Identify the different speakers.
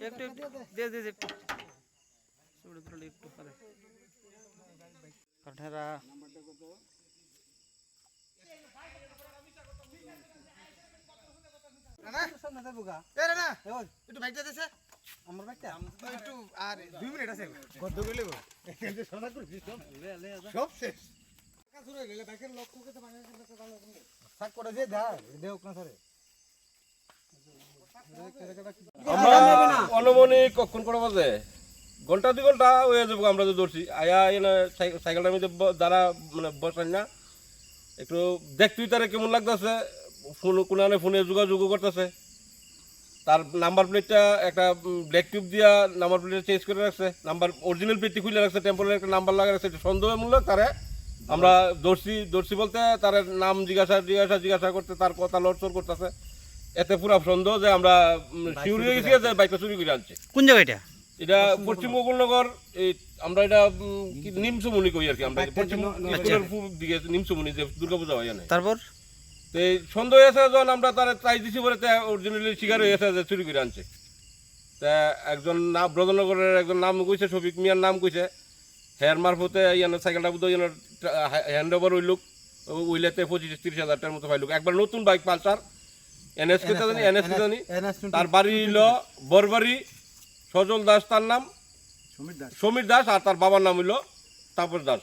Speaker 1: একটু
Speaker 2: যাব গা। এ একটু বাইকটা দিছে? আমার বাইকটা? একটু আর দুই মিনিট আছে গদ্দ গেলে সব। শেষ। না, কিন্তু তাহলে কেমনে? শাক করে যে দেয়, দেওক না স্যারে।
Speaker 3: আমরা অনুমানিক কখন করে বাজে ঘণ্টা দুই ঘণ্টা হয়ে যাব আমরা তো ধরছি আয়া এনে সাই- সাইকেলটার মধ্যে ব- যারা মানে বসাই না একটু দেখতুই তারা কেমন লাগতেছে ফোন কোনানে ফোনে যোগাযোগ করতেছে তার নাম্বার প্লেটটা একটা ব্ল্যাক টিউব দিয়া নাম্বার প্লেট চেঞ্জ করে রাখছে। নাম্বার অরিজিনাল প্লেটটি খুলে রাখছে টেম্পোরারি একটা নাম্বার লাগা রাখছে। এটা সন্দেহমূলক তারে আমরা দর্শি দর্শি বলতে তার নাম জিজ্ঞাসা জিজ্ঞাসা জিজ্ঞাসা করতে তার কথা লড়চড় করতেছে। এতে পুরা সন্দেহ যে আমরা শিউরি হয়ে গেছি যে বাইকটা চুরি করে আনছে।
Speaker 1: কোন জায়গা এটা?
Speaker 3: এটা পশ্চিম গোকুলনগর এই আমরা এটা নিমসুমনি কই আর কি আমরা পশ্চিম স্কুলের দিকে নিমসুমনি যে দুর্গাপূজা হয়
Speaker 1: তারপর?
Speaker 3: তো এই সন্দেহ হয়েছে যখন আমরা তার চাই দিছি বলে অরিজিনালি শিকার হয়েছে যে চুরি করে আনছে। তা একজন নাম ব্রজনগরের একজন নাম কইছে শফিক মিয়ার নাম কইছে। হেয়ার মারফতে ইয়ানোর সাইকেলটা বুধ ইয়ানোর হ্যান্ড ওভার হইলুক উইলেতে পঁচিশ তিরিশ হাজার টাকার মতো পাইলুক। একবার নতুন বাইক পালসার এনএস কে জানি এনএস কে জানি তার বাড়ি হইল বরবাড়ি সজল দাস তার নাম। সমীর দাস আর তার বাবার নাম হইল তাপস দাস।